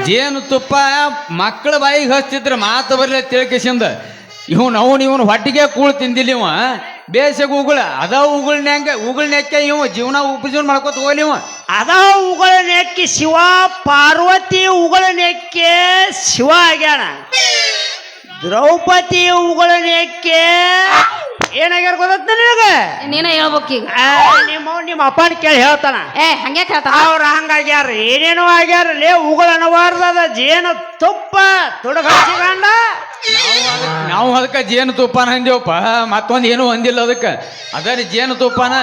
ಜೇನು ತುಪ್ಪ ಮಕ್ಕಳ ಬಾಯಿಗೆ ಹಚ್ತಿದ್ರ ಮಾತು ಬರ್ಲಿ ತಿಳ್ಕಿಸಿಂದ ಇವನ್ ಅವನು ಇವನ್ ಹೊಟ್ಟಿಗೆ ಕೂಳ್ ತಿಂದಿಲ್ಲ ಇವ. ಬೇಸಗ ಉಗುಳ, ಅದ ಉಗುಳ್ನ್ಯಾಗ ಉಗುಳ್ ನೆಕ್ಕ ಇವ ಜೀವನ ಉಪಜೀವನ ಮಾಡ್ಕೊತ ಹೋಗ್ಲಿ ಅದ ಉಗಳ ನೆಕ್ಕಿ ಶಿವ, ಪಾರ್ವತಿ ಉಗಳ ನೆಕ್ಕೆ ಶಿವ ಆಗ್ಯಾಣ ದ್ರೌಪದಿ ಉಗಳ ನೆಕ್ಕೆ ಏನಾಗ್ಯಾರ ಗೊತ್ತ ನಿನಗ? ನೀನ ಹೇಳ್ಬೇಕೀಗ ನಿಮ್ಮ ನಿಮ್ಮ ಅಪ್ಪನ ಕೇಳಿ ಹೇಳ್ತಾನ. ಏ ಹಂಗೆ ಹೇಳ್ತಾನ? ಅವ್ರ ಹಂಗಾಗ್ಯಾರ ಏನೇನೋ ಆಗ್ಯಾರ ಲೇ ಉಗಳ ಅನವಾರ್ದದ ಜೇನು ತುಪ್ಪ ತುಡುಗ ಹಚ್ಚಿಕೊಂಡ ನಾವು ಅದಕ್ಕೆ ಜೇನು ತುಪ್ಪನ ಅಂದೇವಪ್ಪ ಮತ್ತೊಂದು ಏನು ಹೊಂದಿಲ್ಲ ಅದಕ್ಕೆ. ಅದ ರೀ ಜೇನು ತುಪ್ಪನ.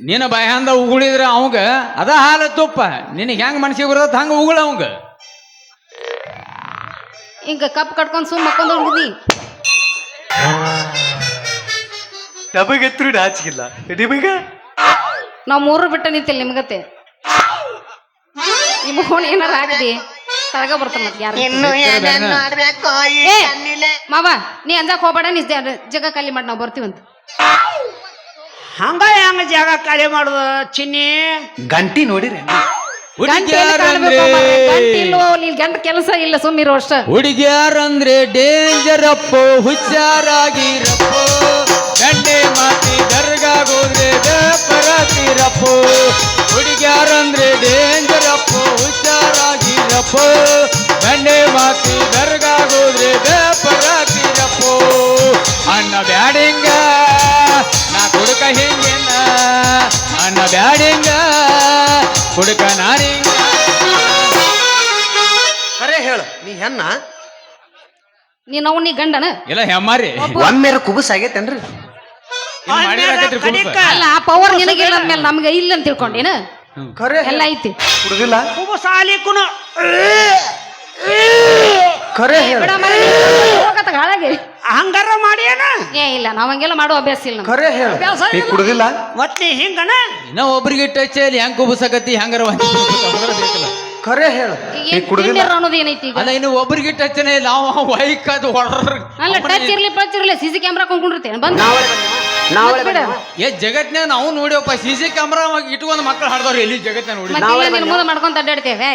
ನಿನ್ನ ಬಯಹಂದ ಉಗುಳಿದ್ರ ಅವಂಗ ಅದ ಹಾಲ ತುಪ್ಪ. ನಿನಗೆ ಹೆಂಗ್ ಮನ್ಸಿಗೆ ಬರ್ತದ ಹಂಗ ಉಗುಳ ಅವಂಗ. ಹಿಂಗ ಕಪ್ ಕಟ್ಕೊಂಡ್ ಸುಮ್ಮ ಮಕ್ಕೊಂದು ಹುಡುಗಿ ನಮಗಂತೂ ನಾಚಿಗಿಲ್ಲ. ನಿಮಗ? ನಾವು ಮೂರು ಬಿಟ್ಟ ನಿಂತಿಲ್ಲ ನಿಮ್ಗತ್ತೆ. ನಿಮ್ಮ ಫೋನ್ ಏನಾರ ಹಾಕ್ದಿ. ತಳಗ ಬರ್ತಾನ ಮತ್ತೆ ಯಾರು? ಏ ಮಾವ ನೀ ಅಂಜಾಕ್ ಹೋಗ್ಬೇಡ ನೀ ಜ- ಜಗ ಖಾಲಿ ಮಾಡಿ ನಾವು ಬರ್ತೀವಂತ ಹಂಗ ಹೆಂಗ ಜಾಗ ಖಾಲಿ ಮಾಡುದ ಚಿನ್ನಿ? ಗಂಟಿ ನೋಡಿರಿ? ಇಲ್ಲಿ ಗಂಟ ಕೆಲಸ ಇಲ್ಲ ಸುಮ್ಮಿರೋ ವರ್ಷ ಹುಡುಗಿಯಾರಂದ್ರೆ ಡೇಂಜರ್ ಅಪ್ಪು ಹುಷಾರಾಗಿರಪ್ಪು. ಗಂಡೆ ಹುಷಾರಾಗಿರಪ್ಪೋ ಗಂಡೆ ಮಾತಿ ದರ್ಗಾಗೋದ್ರೆ ಬೇಪರಾತಿರಪ್ಪೋ ಅಣ್ಣ ಬ್ಯಾಡಿಂಗ ನಾ ಕುಡುಕ ಹಿಂಗಿನ ಅಣ್ಣ ಬ್ಯಾಡಿಂಗ ಕುಡುಕ ನಾರಿಂಗ ಖರೆ ಹೇಳು ನೀ ಹೆಣ್ಣ ನೀ ನಾವು ನೀ ಗಂಡನ ಎಲ್ಲ ಹೆಮ್ಮಾರಿ ಒಮ್ಮೆರ ಕುಬಸ್ ಆಗೈತೇನ್ರಿ ಇನ್ ಮಾಡಿರಾಕತ್ರಿ ಕುಬುಸ. ಅಲ್ಲ ಆ ಪವರ್ ನಿನಗಿಲ್ಲ ಅಂದ್ಮೇಲೆ ನಮ್ಗೆ ಇಲ್ಲ ಅಂತ ತಿಳ್ಕೊಂಡೇನ ಖರೆ ಎಲ್ಲ ಐತಿ. ಕುಡುದಿಲ್ಲ ಕುಬು ಸಾಲಿಕುನು ಖರೆ ಹೇಳು. ಹೋಗತ್ತ ಹಾಳಾಗಿ ಹಂಗಾರ ಮಾಡಿ ಏ ಇಲ್ಲ ನಾವ್ ಹಂಗೆಲ್ಲ ಮಾಡೋ ಅಭ್ಯಾಸ ಇಲ್ಲ ನಮ್ಗೆ. ಖರೆ ಹೇಳು. ಅಭ್ಯಾಸ ನೀ ಇಲ್ಲ. ಕುಡುದಿಲ್ಲ ಮತ್ತೆ ಹಿಂಗಣ ಇನ್ನ ಒಬ್ರಿಗೆ ಟಚ್ ಅಲ್ಲಿ ಹೆಂಗ್ ಕುಬಸಕತಿ ಹೆಂಗಾರ ಒಂದ್ ಖರೆ ಹೇಳು. ಈಗ ನೀ ಏನ್ ಕುಡುದಿಲ್ಲ ತಿಂಡಿರ ಅನ್ನೋದು ಏನೈತಿ ಈಗ? ಅಲ್ಲ ಇನ್ನು ಒಬ್ರಿಗೆ ಟಚ್ನೇ ನಾವು ವೈಕ್ ಅದು ಹೊಡ್ರ ಅಲ್ಲ ಟಚ್ ಇರ್ಲಿ ಪಚ್ ಇರ್ಲಿ ಸಿ ಸಿ ಕ್ಯಾಮ್ರಾ ಕೊಂಡ್ಕೊಂಡಿರ್ತೇನೆ. ಬಂದ್. ಬಿಡ ಏ ಜಗತ್ನ್ಯಾಗ ನಾವು ನೋಡ್ಯಪ್ಪ ಸಿ ಸಿ ಕ್ಯಾಮ್ರಾ ಇಟ್ಕೊಂಡು ಮಕ್ಕಳು ಹಾಡ್ದವ್ರು ಎಲ್ಲಿ ಜಗತ್ನ ನೋಡಿ ನಿನ್ ಮುಂದೆ ಮಾಡ್ಕೊಂತ ಅಡ್ಡಾಡ್ತೇವೆ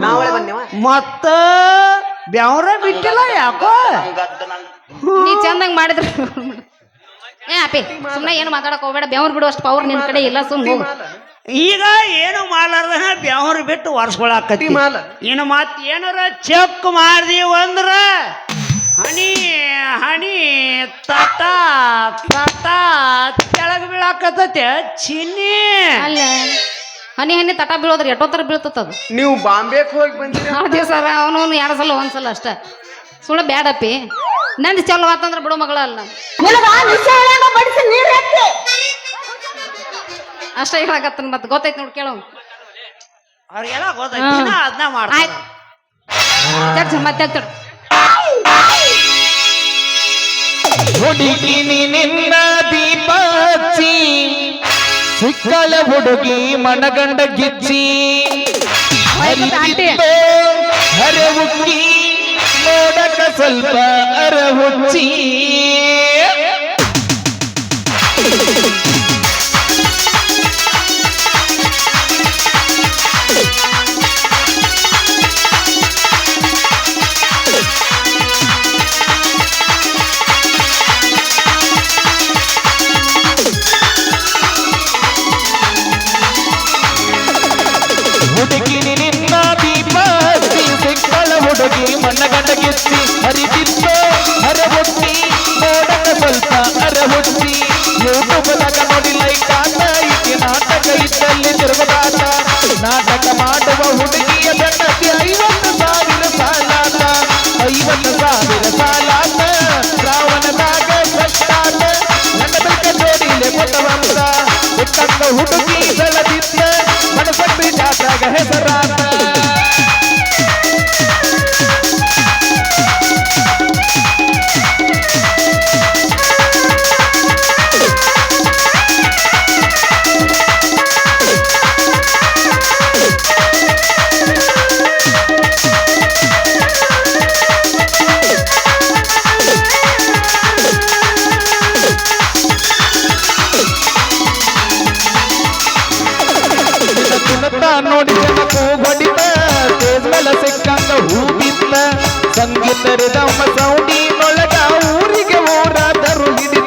ನಾವಳೆ ಬಂದೇವ ಮತ್ತ ಬ್ಯಾವ್ರ ಬಿಟ್ಟಿಲ್ಲ ಯಾಕೋ? ನೀ ಚಂದಂಗ್ ಮಾಡಿದ್ರ. ಏ ಅಪ್ಪಿ ಸುಮ್ಮನೆ ಏನು ಮಾತಾಡಕ್ ಹೋಗ್ಬೇಡ ಬೆವ್ರು ಬಿಡು ಅಷ್ಟು ಪವರ್ ನಿನ್ ಕಡೆ ಇಲ್ಲ ಸುಮ್ಮನೆ ಹೋಗು. ಈಗ ಏನು ಮಾಡಲಾರ್ದ ಬ್ಯಾವ್ರ ಬಿಟ್ಟು ಒರ್ಸ್ಕೊಳಕತ್ತಿ. ಮಾಲ. ಇನ್ನು ಮತ್ ಏನಾರ ಚೆಕ್ ಮಾಡ್ದಿ ಅಂದ್ರ ಹನಿ ಹನಿ ತಟ ತಟ ಕೆಳಗ್ ಬೀಳಾಕತ್ತೈತೆ ಚಿನ್ನಿ. ಅಲ್ಲ ಹನಿ ಹನಿ ತಟ ಬೀಳೋದ್ರ ಎಷ್ಟೋ ಬೀಳ್ತದ ಅದು? ನೀವು ಬಾಂಬೆಗೆ ಹೋಗಿ ಬಂದಿರಿ ಆ ದಿವಸ ಅವನು ಎರಡು ಸಲ ಒಂದ್ಸಲ ಅಷ್ಟ. ಸುಳ್ಳು ಬ್ಯಾಡಪ್ಪಿ. ನಂದು ಚಲೋ ಆತಂದ್ರೆ ಬಿಡು ಮಗಳ ಅಲ್ಲ ಅಷ್ಟ ಹೇಳಕತ್ತನ ಮತ್ತೆ ಗೊತ್ತೈತಿ ನೋಡಿ ಕೇಳೋ. ಅವ್ರಿಗೆಲ್ಲ ಗೊತ್ತೈತಿ ಅದನ್ನ ಮಾಡ್ತಾರೆ. ಮತ್ತೆ ಹಚ್ಚು. ಹುಡುಗಿ ನಿನ್ನ ದೀಪ ಹಚ್ಚಿ ಸಿಕ್ಕಳ ಹುಡುಗಿ ಮನಗಂಡ ಗಿಚ್ಚಿ ಆಂಟಿ ಹರವುಕ್ಕಿ ನೋಡಕ ಸ್ವಲ್ಪ ಅರಹುಚ್ಚಿ ಹುಡುಗಿನಿ ನಿನ್ನ ದೀಪ ಸಿಕ್ಕಳ ಹುಡುಗಿ ಮಣ್ಣಗಡ ಗೆತ್ತಿ ಹರಿದಿತ್ತು ಹರ ಹುಟ್ಟಿ ನೋಡಣ ಸ್ವಲ್ಪ ಅರ ಹುಟ್ಟಿ. ಯೂಟ್ಯೂಬ್ದಾಗ ನೋಡಿ ಲೈಕ್ ಆತ ಈಕೆ ನಾಟಕ ಇದ್ದಲ್ಲಿ ತಿರುಗದಾಟ. ನಾಟಕ ಮಾಡುವ ಹುಡುಗಿಯ ಬೆಟ್ಟಕ್ಕೆ ಐವತ್ತು ಸಾವಿರ ಸಾಲ ಐವತ್ತು ಸಾವಿರ ಸಾಲ ಕುಣತ ನೋಡಿ ಜನಕ್ಕೂ ಹೊಡಿತ ತೇಜ್ ಮೇಲೆ ಸಿಕ್ಕಂದ ಹೂ ಬಿತ್ತ ಸಂಗೀತರಿದ ಸೌಂಡಿನೊಳಗ ಊರಿಗೆ ಊರಾದರು ಹಿಡಿ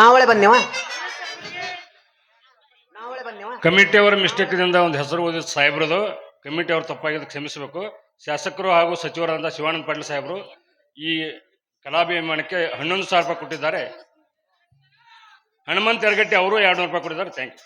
ನಾವಳೆ ಬಂದೇವ? ಕಮಿಟಿ ಅವರ ಮಿಸ್ಟೇಕ್ ದಿಂದ ಒಂದು ಹೆಸರು ಓದಿದ ಸಾಹೇಬ್ರದು. ಕಮಿಟಿ ಅವರು ತಪ್ಪಾಗಿದ್ದು ಕ್ಷಮಿಸಬೇಕು. ಶಾಸಕರು ಹಾಗೂ ಸಚಿವರಾದ ಶಿವಾನಂದ ಪಾಟೀಲ್ ಸಾಹೇಬರು ಈ ಕಲಾಭಿಮಾನಕ್ಕೆ ಹನ್ನೊಂದು ಸಾವಿರ ರೂಪಾಯಿ ಕೊಟ್ಟಿದ್ದಾರೆ. ಹನುಮಂತ ಯರಗಟ್ಟಿ ಅವರು ಎರಡು ನೂರು ರೂಪಾಯಿ ಕೊಟ್ಟಿದ್ದಾರೆ. Thank you